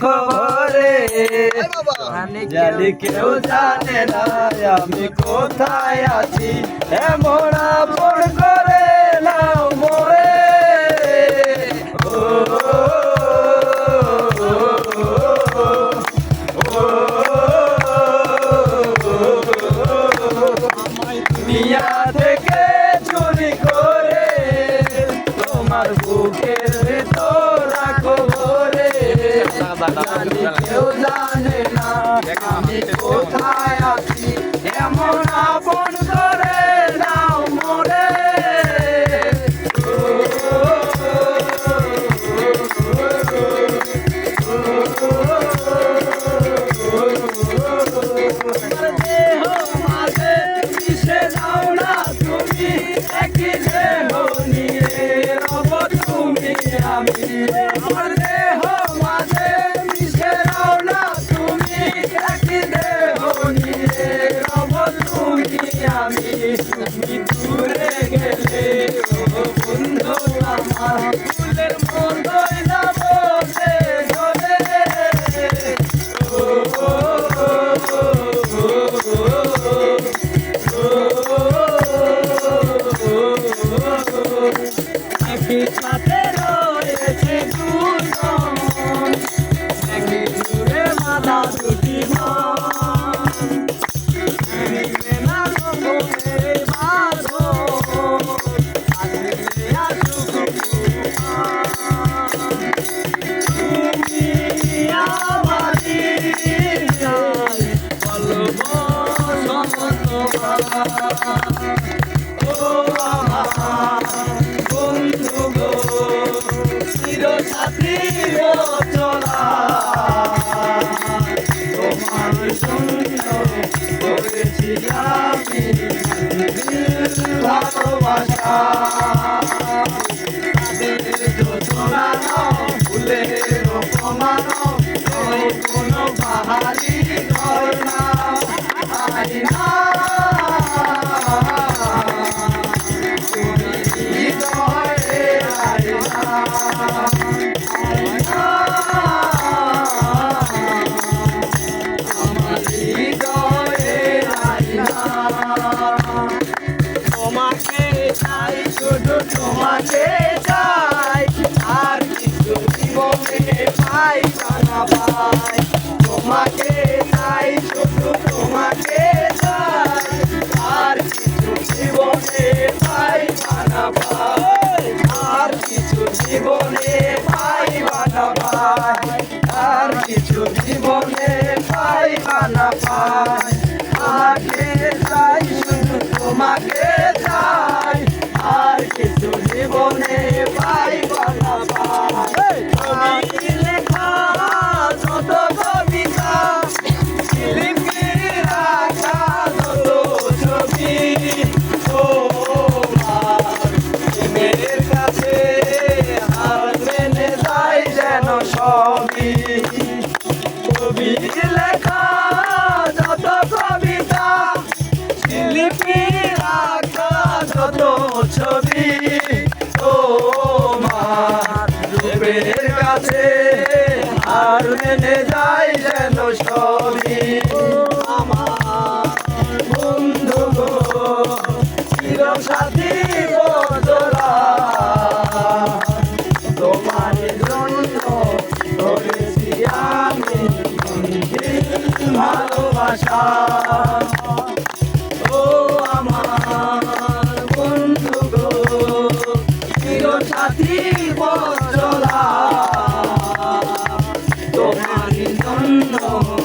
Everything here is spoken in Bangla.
খবরে। জানি কেউ জানে না আমি কোথায় আছি। এমন আপন করে নাও মোরে। ও, দুনিয়া থেকে চুরি করে তোমার কোথায় আছি? এমন আপন করে নাও মোরে। তুমি আমি। আমার আমি তুমি দূরে গেলে ও বন্ধু আমার ফুলের মতোই যাব সে চলে একই সাথে রয়েছে দুজন একই দূরে মাথা দুটি মন ভালোবাসা শুধু তোমাকে চাই, আর কিছু জীবনে পাই না পাই। তোমাকে চাই, শুধু তোমাকে আর কিছু জীবনে পাই না পাই। আর কিছু জীবনে পাই না পাই। আর কিছু জীবনে পাই না পাই। আমাকে চাই, শুধু তোমাকে চাই। জীবনে কাছে আর মেনে যাই যেন সবই। No.